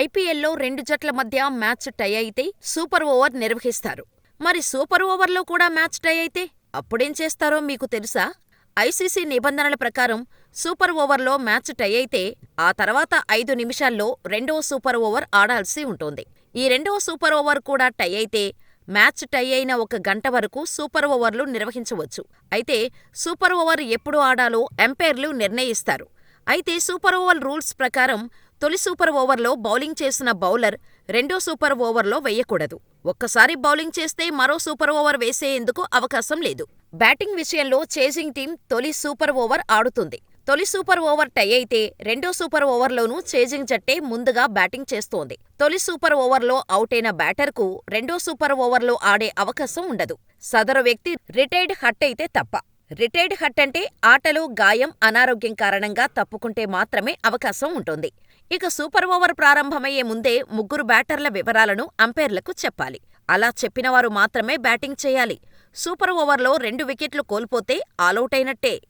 ఐపీఎల్లో రెండు జట్ల మధ్య మ్యాచ్ టై అయితే సూపర్ ఓవర్ నిర్వహిస్తారు. మరి సూపర్ ఓవర్లో కూడా మ్యాచ్ టై అయితే అప్పుడేం చేస్తారో మీకు తెలుసా? ఐసీసీ నిబంధనల ప్రకారం సూపర్ ఓవర్లో మ్యాచ్ టై అయితే ఆ తర్వాత ఐదు నిమిషాల్లో రెండవ సూపర్ ఓవర్ ఆడాల్సి ఉంటుంది. ఈ రెండవ సూపర్ ఓవర్ కూడా టై అయితే మ్యాచ్ టై అయిన ఒక గంట వరకు సూపర్ ఓవర్లు నిర్వహించవచ్చు. అయితే సూపర్ ఓవర్ ఎప్పుడు ఆడాలో అంపైర్లు నిర్ణయిస్తారు. అయితే సూపర్ ఓవర్ రూల్స్ ప్రకారం తొలి సూపర్ ఓవర్లో బౌలింగ్ చేసిన బౌలర్ రెండో సూపర్ ఓవర్లో వేయకూడదు. ఒక్కసారి బౌలింగ్ చేస్తే మరో సూపర్ ఓవర్ వేసేందుకు అవకాశం లేదు. బ్యాటింగ్ విషయంలో చేజింగ్ టీం తొలి సూపర్ ఓవర్ ఆడుతుంది. తొలి సూపర్ ఓవర్ టై అయితే రెండో సూపర్ ఓవర్లోనూ చేజింగ్ జట్టే ముందుగా బ్యాటింగ్ చేస్తోంది. తొలి సూపర్ ఓవర్లో అవుటైన బ్యాటర్కు రెండో సూపర్ ఓవర్లో ఆడే అవకాశం ఉండదు. సదరు వ్యక్తి రిటైర్డ్ హట్ అయితే తప్ప. రిటైర్డ్ హట్ అంటే ఆటలో గాయం, అనారోగ్యం కారణంగా తప్పుకుంటే మాత్రమే అవకాశం ఉంటుంది. ఇక సూపర్ ఓవర్ ప్రారంభమయ్యే ముందే ముగ్గురు బ్యాటర్ల వివరాలను అంపైర్లకు చెప్పాలి. అలా చెప్పినవారు మాత్రమే బ్యాటింగ్ చేయాలి. సూపర్ ఓవర్లో రెండు వికెట్లు కోల్పోతే ఆలౌటైనట్టే.